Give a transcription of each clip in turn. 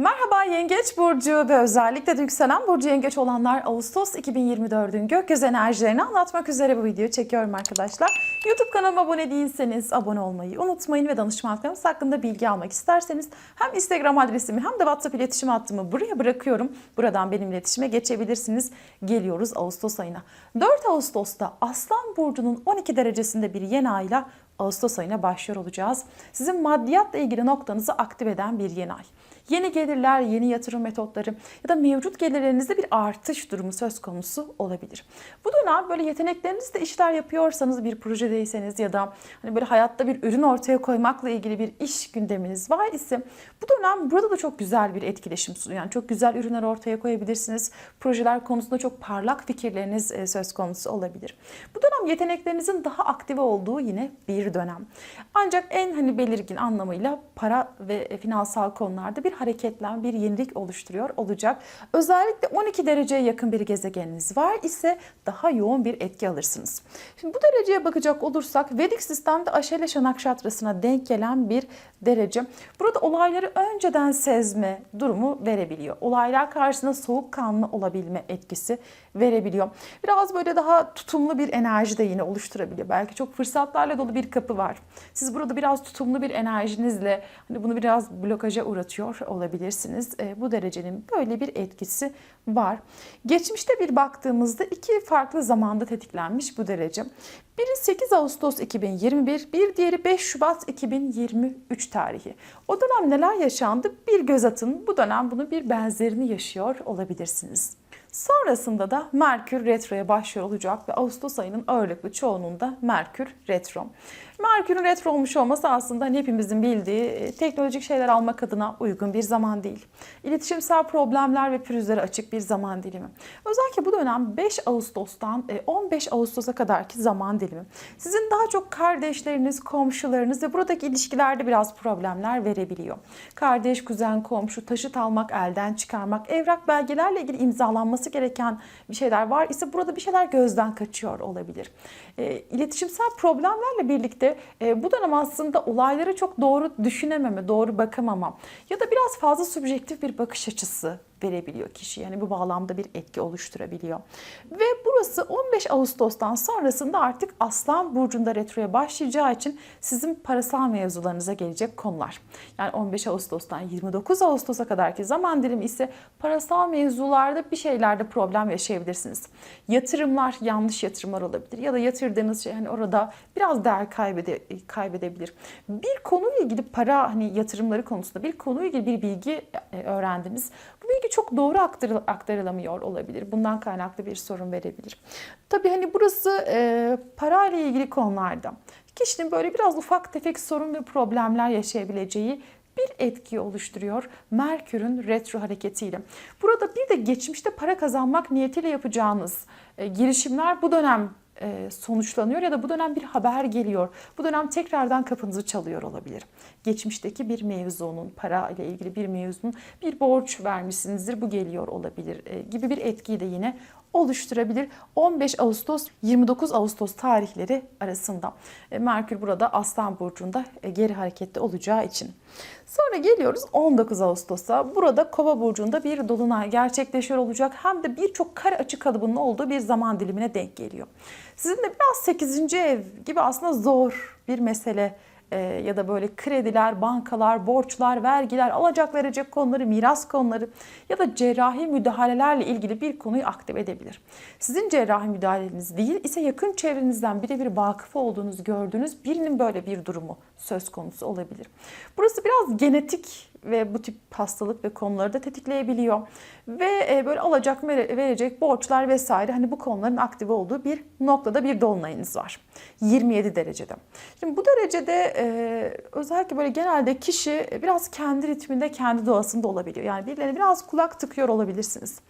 Merhaba Yengeç Burcu ve özellikle de yükselen Burcu Yengeç olanlar Ağustos 2024'ün gökyüzü enerjilerini anlatmak üzere bu videoyu çekiyorum arkadaşlar. YouTube kanalıma abone değilseniz abone olmayı unutmayın ve danışmanlıklarımız hakkında bilgi almak isterseniz hem Instagram adresimi hem de WhatsApp iletişim hattımı buraya bırakıyorum. Buradan benim iletişime geçebilirsiniz. Geliyoruz Ağustos ayına. 4 Ağustos'ta Aslan Burcu'nun 12 derecesinde bir yeni ayla Ağustos ayına başlıyor olacağız. Sizin maddiyatla ilgili noktanızı aktif eden bir yeni ay. Yeni gelirler, yeni yatırım metotları ya da mevcut gelirlerinizde bir artış durumu söz konusu olabilir. Bu dönem böyle yeteneklerinizle işler yapıyorsanız bir projedeyseniz ya da hani böyle hayatta bir ürün ortaya koymakla ilgili bir iş gündeminiz var ise bu dönem burada da çok güzel bir etkileşim sunuyor. Yani çok güzel ürünler ortaya koyabilirsiniz. Projeler konusunda çok parlak fikirleriniz e, söz konusu olabilir. Bu dönem yeteneklerinizin daha aktive olduğu yine bir dönem. Ancak en hani belirgin anlamıyla para ve finansal konularda bir hareketlen, bir yenilik oluşturuyor olacak. Özellikle 12 dereceye yakın bir gezegeniniz var ise daha yoğun bir etki alırsınız. Şimdi bu dereceye bakacak olursak Vedik sistemde Aşeleşa Nakşatrası'na denk gelen bir derece. Burada olayları önceden sezme durumu verebiliyor. Olaylar karşısında soğukkanlı olabilme etkisi verebiliyor. Biraz böyle daha tutumlu bir enerji de yine oluşturabiliyor. Belki çok fırsatlarla dolu bir kapı var. Siz burada biraz tutumlu bir enerjinizle hani bunu biraz blokaja uğratıyor olabilirsiniz. E, bu derecenin böyle bir etkisi var. Geçmişte bir baktığımızda iki farklı zamanda tetiklenmiş bu derece. Biri 8 Ağustos 2021, bir diğeri 5 Şubat 2023 tarihi. O dönem neler yaşandı? Bir göz atın. Bu dönem bunun bir benzerini yaşıyor olabilirsiniz. Sonrasında da Merkür Retro'ya başlıyor olacak ve Ağustos ayının ağırlıklı çoğunluğunda Merkür Retro. Merkür'ün retro olmuş olması aslında hani hepimizin bildiği e, teknolojik şeyler almak adına uygun bir zaman değil. İletişimsel problemler ve pürüzlere açık bir zaman dilimi. Özellikle bu dönem 5 Ağustos'tan 15 e, Ağustos'a kadarki zaman dilimi. Sizin daha çok kardeşleriniz, komşularınız ve buradaki ilişkilerde biraz problemler verebiliyor. Kardeş, kuzen, komşu, taşıt almak, elden çıkarmak, evrak belgelerle ilgili imzalanması gereken bir şeyler var ise burada bir şeyler gözden kaçıyor olabilir. E, iletişimsel problemlerle birlikte e, bu dönem aslında olayları çok doğru düşünememe, doğru bakamama ya da biraz fazla subjektif bir bakış açısı verebiliyor kişi. Yani bu bağlamda bir etki oluşturabiliyor. Ve burası 15 Ağustos'tan sonrasında artık Aslan Burcu'nda retroya başlayacağı için sizin parasal mevzularınıza gelecek konular. Yani 15 Ağustos'tan 29 Ağustos'a kadarki zaman dilimi ise parasal mevzularda bir şeylerde problem yaşayabilirsiniz. Yatırımlar yanlış yatırımlar olabilir ya da yatırdığınız şey hani orada biraz değer kaybede, kaybedebilir. Bir konuyla ilgili para hani yatırımları konusunda bir konuyla ilgili bir bilgi e, öğrendiniz. Bilgi çok doğru aktarıl, aktarılamıyor olabilir. Bundan kaynaklı bir sorun verebilir. Tabii hani burası e, para ile ilgili konularda kişinin böyle biraz ufak tefek sorun ve problemler yaşayabileceği bir etki oluşturuyor Merkür'ün retro hareketiyle. Burada bir de geçmişte para kazanmak niyetiyle yapacağınız e, girişimler bu dönem sonuçlanıyor ya da bu dönem bir haber geliyor. Bu dönem tekrardan kapınızı çalıyor olabilir. Geçmişteki bir mevzunun, para ile ilgili bir mevzunun bir borç vermişsinizdir bu geliyor olabilir e, gibi bir etkiyi de yine oluşturabilir. 15 Ağustos 29 Ağustos tarihleri arasında. E, Merkür burada Aslan Burcu'nda geri harekette olacağı için. Sonra geliyoruz 19 Ağustos'a. Burada Kova burcunda bir dolunay gerçekleşiyor olacak. Hem de birçok kare açı kalıbının olduğu bir zaman dilimine denk geliyor. Sizin de biraz 8. ev gibi aslında zor bir mesele e, ya da böyle krediler, bankalar, borçlar, vergiler, alacak verecek konuları, miras konuları ya da cerrahi müdahalelerle ilgili bir konuyu aktif edebilir. Sizin cerrahi müdahaleniz değil ise yakın çevrenizden birebir vakıf olduğunuz, gördüğünüz birinin böyle bir durumu söz konusu olabilir. Burası biraz genetik ve bu tip hastalık ve konuları da tetikleyebiliyor. Ve e, böyle alacak verecek borçlar vesaire hani bu konuların aktive olduğu bir noktada bir dolunayınız var. 27 derecede. Şimdi bu derecede e, özellikle böyle genelde kişi biraz kendi ritminde, kendi doğasında olabiliyor. Yani birilerine biraz kulak tıkıyor olabilirsiniz.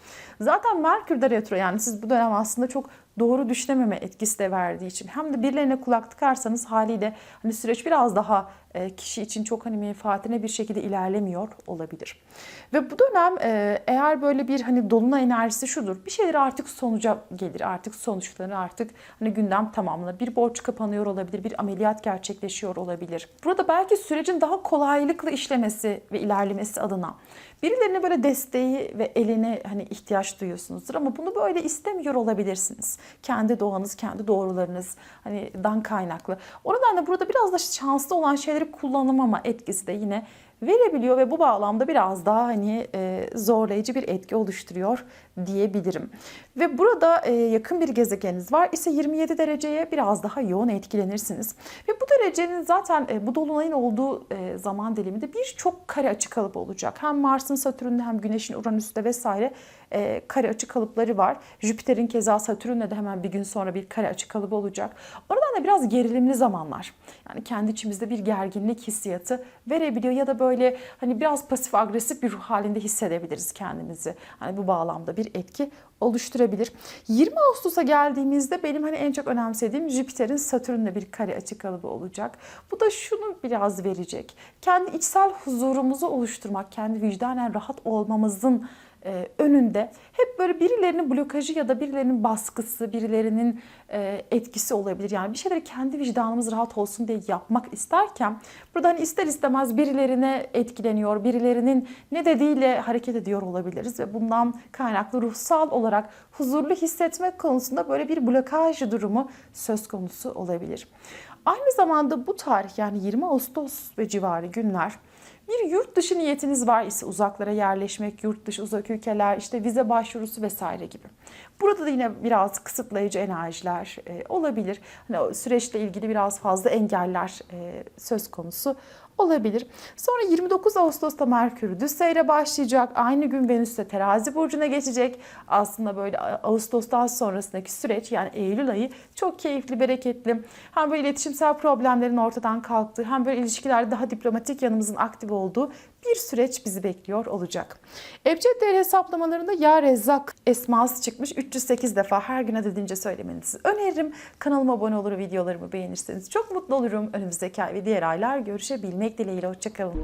Zaten Merkür de retro yani siz bu dönem aslında çok doğru düşünememe etkisi de verdiği için hem de birilerine kulak tıkarsanız haliyle hani süreç biraz daha e, kişi için çok hani menfaatine bir şekilde ilerlemiyor olabilir. Ve bu dönem e, eğer böyle bir hani dolunay enerjisi şudur. Bir şeyler artık sonuca gelir. Artık sonuçları artık hani gündem tamamlanır. Bir borç kapanıyor olabilir. Bir ameliyat gerçekleşiyor olabilir. Burada belki sürecin daha kolaylıkla işlemesi ve ilerlemesi adına birilerine böyle desteği ve eline hani ihtiyaç duyuyorsunuzdur ama bunu böyle istemiyor olabilirsiniz. Kendi doğanız, kendi doğrularınız hani dan kaynaklı. O nedenle burada biraz da şanslı olan şeyleri kullanamama etkisi de yine verebiliyor ve bu bağlamda biraz daha hani e, zorlayıcı bir etki oluşturuyor diyebilirim. Ve burada e, yakın bir gezegeniniz var ise 27 dereceye biraz daha yoğun etkilenirsiniz. Ve bu derecenin zaten e, bu dolunayın olduğu e, zaman diliminde birçok kare açı kalıbı olacak. Hem Mars'ın Satürn'de hem Güneş'in Uranüs'te vesaire e, kare açı kalıpları var. Jüpiter'in keza Satürn'le de hemen bir gün sonra bir kare açı kalıbı olacak. Oradan da biraz gerilimli zamanlar. Yani kendi içimizde bir gerginlik hissiyatı verebiliyor ya da böyle hani biraz pasif agresif bir ruh halinde hissedebiliriz kendimizi. Hani bu bağlamda bir etki oluşturabilir. 20 Ağustos'a geldiğimizde benim hani en çok önemsediğim Jüpiter'in Satürn'le bir kare açı kalıbı olacak. Bu da şunu biraz verecek. Kendi içsel huzurumuzu oluşturmak, kendi vicdanen rahat olmamızın e, önünde hep böyle birilerinin blokajı ya da birilerinin baskısı, birilerinin e, etkisi olabilir. Yani bir şeyleri kendi vicdanımız rahat olsun diye yapmak isterken burada hani ister istemez birilerine etkileniyor, birilerinin ne dediğiyle hareket ediyor olabiliriz ve bundan kaynaklı ruhsal olarak huzurlu hissetmek konusunda böyle bir blokaj durumu söz konusu olabilir. Aynı zamanda bu tarih yani 20 Ağustos ve civarı günler bir yurt dışı niyetiniz var ise uzaklara yerleşmek, yurt dışı uzak ülkeler, işte vize başvurusu vesaire gibi. Burada da yine biraz kısıtlayıcı enerjiler e, olabilir. Hani o süreçle ilgili biraz fazla engeller e, söz konusu olabilir. Sonra 29 Ağustos'ta Merkür düz seyre başlayacak. Aynı gün Venüs de terazi burcuna geçecek. Aslında böyle Ağustos'tan sonrasındaki süreç yani Eylül ayı çok keyifli, bereketli. Hem böyle iletişimsel problemlerin ortadan kalktığı hem böyle ilişkilerde daha diplomatik yanımızın aktif olduğu bir süreç bizi bekliyor olacak. Ebced değeri hesaplamalarında ya rezzak esması çıkmış 308 defa her gün adedince söylemenizi öneririm. Kanalıma abone olur videolarımı beğenirseniz çok mutlu olurum. Önümüzdeki ay ve diğer aylar görüşebilmek dileğiyle. Hoşçakalın.